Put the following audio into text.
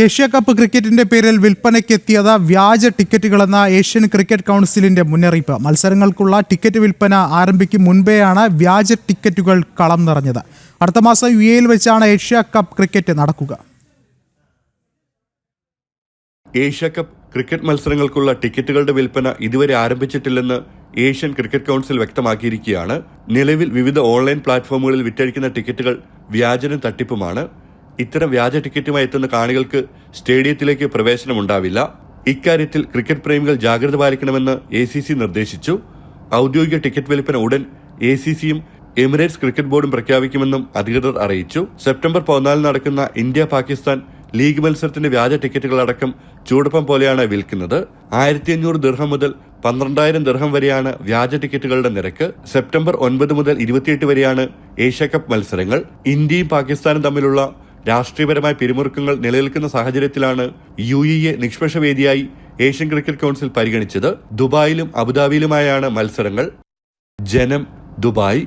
Asia cup ക്രിക്കറ്റിന്റെ പേരിൽ വിൽപ്പനയ്ക്കെത്തിയത് വ്യാജ ടിക്കറ്റുകളെന്ന ഏഷ്യൻ ക്രിക്കറ്റ് കൗൺസിലിന്റെ മുന്നറിയിപ്പ്. മത്സരങ്ങൾക്കുള്ള ടിക്കറ്റ് വിൽപ്പന ആരംഭിക്കും മുൻപേയാണ് വ്യാജ ടിക്കറ്റുകൾ കളം നിറഞ്ഞത്. അടുത്ത മാസം യു എയിൽ വെച്ചാണ് ഏഷ്യ കപ്പ് ക്രിക്കറ്റ് നടക്കുക. ഏഷ്യ കപ്പ് ക്രിക്കറ്റ് മത്സരങ്ങൾക്കുള്ള ടിക്കറ്റുകളുടെ വിൽപ്പന ഇതുവരെ ആരംഭിച്ചിട്ടില്ലെന്ന് ഏഷ്യൻ ക്രിക്കറ്റ് കൗൺസിൽ വ്യക്തമാക്കിയിരിക്കുകയാണ്. നിലവിൽ വിവിധ ഓൺലൈൻ പ്ലാറ്റ്ഫോമുകളിൽ വിറ്റഴിക്കുന്ന ടിക്കറ്റുകൾ വ്യാജനും തട്ടിപ്പുമാണ്. ഇത്തരം വ്യാജ ടിക്കറ്റുമായി എത്തുന്ന കാണികൾക്ക് സ്റ്റേഡിയത്തിലേക്ക് പ്രവേശനമുണ്ടാവില്ല ഇക്കാര്യത്തിൽ ക്രിക്കറ്റ് പ്രേമികൾ ജാഗ്രത പാലിക്കണമെന്ന് എ സി സി നിർദ്ദേശിച്ചു. ഔദ്യോഗിക ടിക്കറ്റ് വിൽപ്പന ഉടൻ എ സി സിയും എമിറേറ്റ്സ് ക്രിക്കറ്റ് ബോർഡും പ്രഖ്യാപിക്കുമെന്നും അധികൃതർ അറിയിച്ചു. സെപ്റ്റംബർ പതിനാലിന് നടക്കുന്ന ഇന്ത്യ പാകിസ്ഥാൻ ലീഗ് മത്സരത്തിന്റെ വ്യാജ ടിക്കറ്റുകളടക്കം ചൂടപ്പം പോലെയാണ് വിൽക്കുന്നത്. ആയിരത്തി അഞ്ഞൂറ് ദീർഘം മുതൽ പന്ത്രണ്ടായിരം ദീർഘം വരെയാണ് വ്യാജ ടിക്കറ്റുകളുടെ നിരക്ക്. സെപ്റ്റംബർ ഒൻപത് മുതൽ ഇരുപത്തിയെട്ട് വരെയാണ് ഏഷ്യ കപ്പ് മത്സരങ്ങൾ. ഇന്ത്യയും പാകിസ്ഥാനും തമ്മിലുള്ള രാഷ്ട്രീയപരമായ പിരിമുറുക്കങ്ങൾ നിലനിൽക്കുന്ന സാഹചര്യത്തിലാണ് യു ഇ എ നിഷ്പക്ഷ വേദിയായി ഏഷ്യൻ ക്രിക്കറ്റ് കൗൺസിൽ പരിഗണിച്ചത് ദുബായിലും അബുദാബിയിലുമായാണ് മത്സരങ്ങൾ. ജനം ദുബായ്.